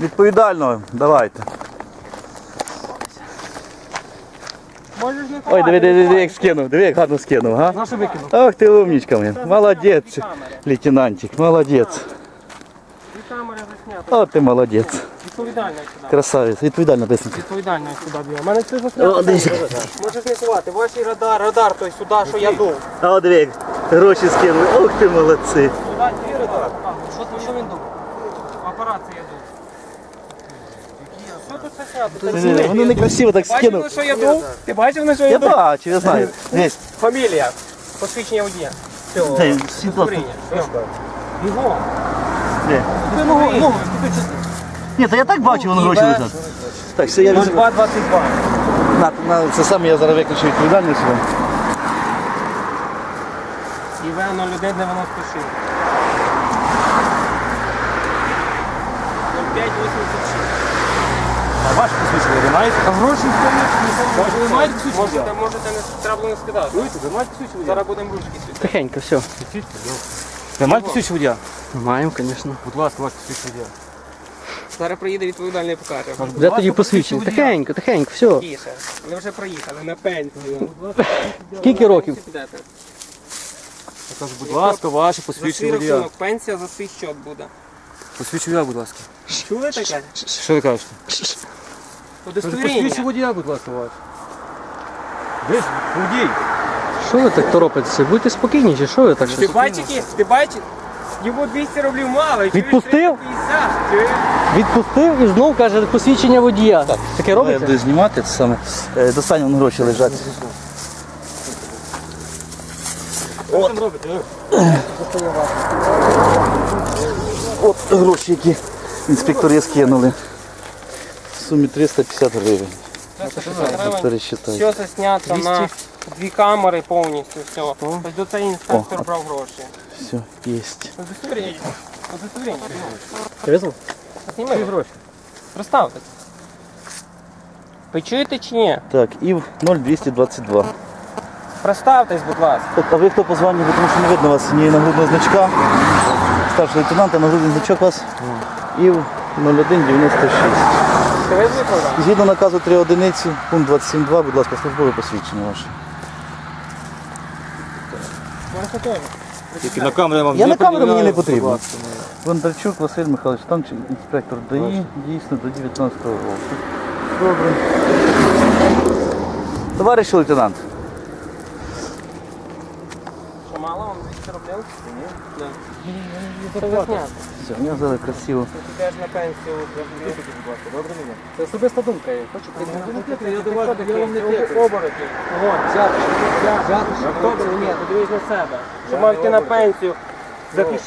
Відповідально, давайте. Можеш не Ой, диви, диви, диви, як скинув, диви, як гарно скинув, га? Нашу викинув. Ох ти умнічка моя. Молодець, лейтенантик, молодець. Дві камери засняти. От ти молодець. Відповідально сюди. Красавець, відповідально писати. Відповідально сюди б'є. У мене це засняти. Можеш не ховати. Ваші радар, радар той сюди, що я дув. А от диви, як гроші скинули. Ох ти молодці. Сюди твій радар. Що, що він дув? Апарат це я дув. Це диви, Воно некрасиво так Бачив, скинув. на що я дув? Ти бачив, на що Я я дув? бачу, я знаю. Дивись, Фамілія. Посвідчення водія. Цього. Світло. Куріння. Бігом. Де? Ти ногу, ногу. Ні, то я так бачу, воно гроші лежать. Так, все, я візьму. 0222. На, на, це саме я зараз виключу відповідальність. вам. ІВ 0196. 0586. А ваше посвідчення ви маєте? А гроші в тому Ви маєте посвідчення? Можете, можете не треба було не скидати. Чуєте, ви маєте посвідчення? Зараз будемо ручки світити. Тихенько, все. Ви маєте посвідчення водія? Маємо, звісно. Будь ласка, ваше посвідчення водія. Зараз приїде відповідальний покаже. Де тоді посвідчення? Тихенько, тихенько, все. Тіше. Ви вже проїхали на пенсію. Скільки років? Я кажу, будь ласка, ваше посвідчення водія. рахунок пенсія за свій счет буде. Посвідчення водія, будь ласка. Чули таке? Що ви кажете? Удостоверення. Посвідчення водія, будь ласка, ваше. Десь, водій. Що ви так торопитеся? Будьте спокійніші, що ви так Ти які? ти бачиш? Йому 200 рублів мало. Відпустив? 350, чуєш? Відпустив і знов каже посвідчення водія. Таке Я робиться? буду знімати це саме. Е, Достань вон гроші лежать. Що там робите? От гроші, які інспектори скинули. Сумі 350 гривень. Пересчитай. Все це знято на дві камери повністю. Все. До цей інспектор брав гроші. Все, єсть. Удостоверення. Удостоверення. Ти гроші. Представтесь. Ви чуєте чи ні? Так, ІВ 0222. Представтесь, будь ласка. А ви хто позвонив, тому що не видно вас ні нагрудного значка. Старший лейтенант, а нагрудний значок у вас ІВ 0196. Ви викликали? Згідно наказу 3 одиниці, пункт 27.2, будь ласка, службове посвідчення ваше. Тільки на камеру вам Я на камеру мені не потрібно. ну. Бондарчук Василь Михайлович, там інспектор ДАІ, дійсно до 19 року. Добре. Товариш лейтенант, мало вам 200 рублей? Ні. Да. все, я взяли красиво. Ти йдеш на пенсію. Це особиста думка. Я хочу Я до вас, я вам не тикаю. Обороті. Взяти. Взяти. Ні, подивись на себе. Що мав ти на пенсію, захищати